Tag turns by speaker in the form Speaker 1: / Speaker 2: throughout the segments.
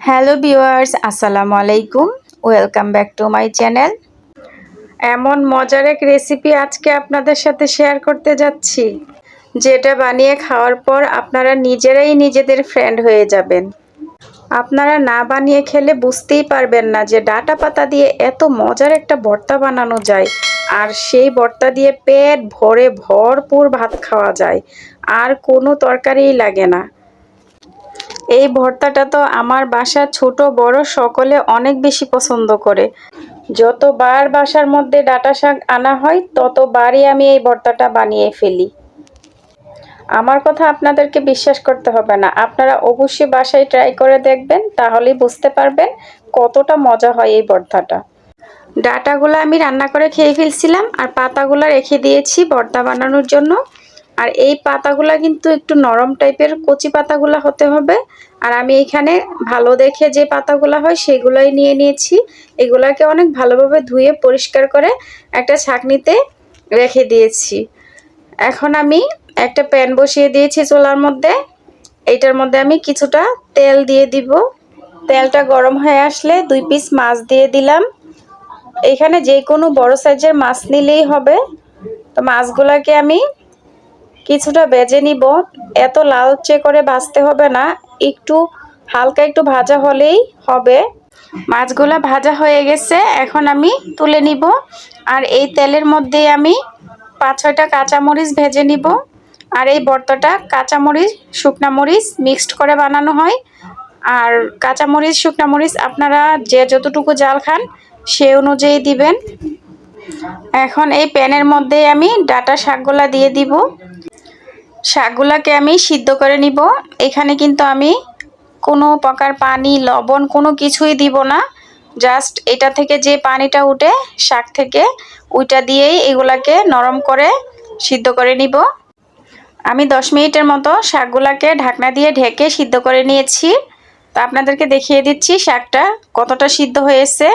Speaker 1: Hello viewers, আসসালামু আলাইকুম। Welcome back to my channel এমন মজার এক রেসিপি আজকে আপনাদের সাথে শেয়ার করতে যাচ্ছি। যেটা বানিয়ে খাওয়ার পর আপনারা নিজেরাই নিজেদের ফ্রেন্ড হয়ে যাবেন। আপনারা না বানিয়ে খেলে বুঝতেই পারবেন না যে ডাটা পাতা দিয়ে এত মজার একটা ভর্তা বানানো যায়। আর সেই ভর্তা দিয়ে পেট ভরে ভরপুর ভাত খাওয়া যায়। আর কোনো তরকারিই লাগে না। এই ভর্তাটা তো আমার বাসার ছোট, বড় সকলে অনেক বেশি পছন্দ করে। যতবার বাসার মধ্যে ডাটা শাক আনা হয়, ততবারই আমি এই ভর্তাটা বানিয়ে ফেলি। আমার কথা আপনাদেরকে বিশ্বাস করতে হবে না। আপনারা অবশ্যই বাসায় ট্রাই করে দেখবেন, তাহলেই বুঝতে পারবেন কতটা মজা হয় এই ভর্তাটা। ডাটাগুলো আমি রান্না করে খেয়ে ফেলছিলাম, আর পাতাগুলো রেখে দিয়েছি ভর্তা বানানোর জন্য। আর এই পাতাগুলো কিন্তু একটু নরম টাইপের, কচি পাতাগুলো হতে হবে। আর আমি এখানে ভালো দেখে যে পাতাগুলো হয় সেগুলোই নিয়ে নিয়েছি। এগুলাকে অনেক ভালোভাবে ধুয়ে পরিষ্কার করে একটা ছাকনিতে রেখে দিয়েছি। এখন আমি একটা প্যান বসিয়ে দিয়েছি চোলার মধ্যে। এইটার মধ্যে আমি কিছুটা তেল দিয়ে দিব। তেলটা গরম হয়ে আসলে দুই পিস মাছ দিয়ে দিলাম। এখানে যে কোনো বড় সাইজের মাছ নিলেই হবে। তো মাছগুলোকে আমি কিছুটা বেজে নিব। এত লালচে করে ভাজতে হবে না। একটু, হালকা একটু ভাজা হলেই হবে। মাছগুলো ভাজা হয়ে গেছে, এখন আমি তুলে নিব। আর এই তেলের মধ্যে আমি পাঁচ ছয়টা কাঁচামরিচ ভেজে নিব। আর এই বর্তটা কাঁচামরিচ, শুকনা মরিচ মিক্সড করে বানানো হয়। আর কাঁচামরিচ, শুকনা মরিচ আপনারা যে যতটুকু জাল খান, সে অনুযায়ী দিবেন। এখন এই প্যানের মধ্যে আমি ডাটা শাকগুলা দিয়ে দিব। শাকগুলাকে আমি সিদ্ধ করে নিব। এখানে কিন্তু আমি কোনো প্রকার পানি, লবণ কোনো কিছুই দিব না। জাস্ট এটা থেকে যে পানিটা উঠে শাক থেকে, ওইটা দিয়েই এগুলাকে নরম করে সিদ্ধ করে নিব। আমি দশ মিনিটের মতো শাকগুলাকে ঢাকনা দিয়ে ঢেকে সিদ্ধ করে নিয়েছি। তো আপনাদেরকে দেখিয়ে দিচ্ছি শাকটা কতটা সিদ্ধ হয়েছে।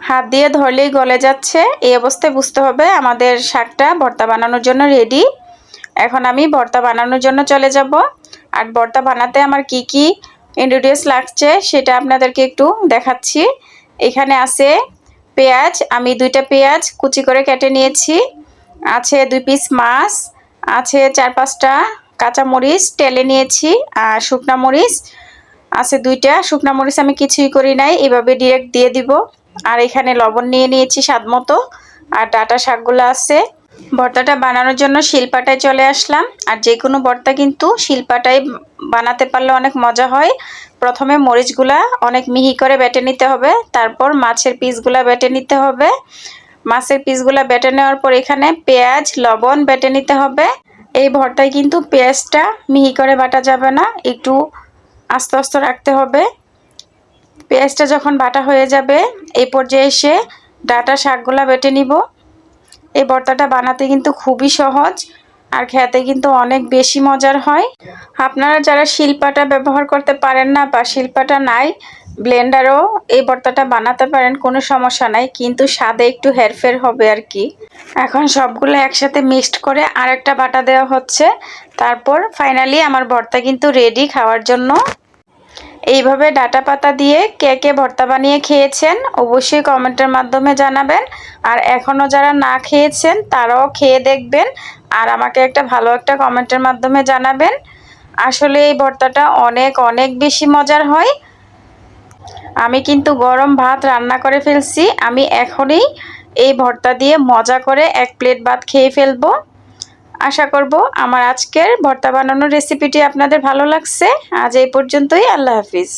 Speaker 1: হাত দিয়ে ধরলেই গলে যাচ্ছে। এই অবস্থায় বুঝতে হবে আমাদের শাকটা ভর্তা বানানোর জন্য রেডি এখন আমি ভর্তা বানানোর জন্য চলে যাব। আর ভর্তা বানাতে আমার কি কি ইনগ্রিডিয়েন্টস লাগছে সেটা আপনাদেরকে একটু দেখাচ্ছি। এখানে আছে পেঁয়াজ, আমি দুইটা পেঁয়াজ কুচি করে কেটে নিয়েছি। আছে দুই পিস মাছ, আছে চার পাঁচটা কাঁচামরিচ টেলে নিয়েছি আর শুকনা মরিচ। আছে দুইটা, শুকনা মরিচ আমি কিছুই করি নাই, এভাবে ডিরেক্ট দিয়ে দিব। আর এখানে লবণ নিয়ে নিয়েছি স্বাদ মতো আর ডাটা শাকগুলো আছে। ভর্তাটা বানানোর জন্য শিলপাটায় চলে আসলাম। আর যে কোনো ভর্তা কিন্তু শিলপাটায় বানাতে পারলে অনেক মজা হয়। প্রথমে মরিচগুলা অনেক মিহি করে বেটে নিতে হবে। তারপর মাছের পিসগুলা বেটে নিতে হবে। মাছের পিসগুলা বেটে নেওয়ার পর এখানে পেঁয়াজ, লবণ বেটে নিতে হবে। এই ভর্তায় কিন্তু পেঁয়াজটা মিহি করে বাটা যাবে না, একটু আস্তে আস্তে রাখতে হবে। পেঁয়াজটা যখন বাটা হয়ে যাবে, এই পর্যায়ে এসে ডাটা শাকগুলা বেটে নিব। এই ভর্তাটা বানাতে কিন্তু খুবই সহজ আর খেতে কিন্তু অনেক বেশি মজার হয়। আপনারা যারা শিল্পাটা ব্যবহার করতে পারেন না বা শিল্পাটা নাই, ব্লেন্ডারও এই ভর্তাটা বানাতে পারেন, কোনো সমস্যা নাই, কিন্তু স্বাদে একটু হেরফের হবে আর কি। এখন সবগুলো একসাথে মিক্সড করে আরেকটা বাটা দেওয়া হচ্ছে। তারপর ফাইনালি আমার ভর্তা কিন্তু রেডি খাওয়ার জন্য এইভাবে ডাটা পাতা দিয়ে কে কে ভর্তা বানিয়ে খেয়েছেন অবশ্যই কমেন্টের মাধ্যমে জানাবেন। আর এখনও যারা না খেয়েছেন, তারাও খেয়ে দেখবেন আর আমাকে একটা ভালো একটা কমেন্টের মাধ্যমে জানাবেন। আসলে এই ভর্তাটা অনেক অনেক বেশি মজার হয়। আমি কিন্তু গরম ভাত রান্না করে ফেলছি। আমি এখনই এই ভর্তা দিয়ে মজা করে এক প্লেট ভাত খেয়ে ফেলব। আশা করব আমার আজকের ভর্তা বানানোর রেসিপিটি আপনাদের ভালো লাগছে। আজ এই পর্যন্তই, আল্লাহ হাফিজ।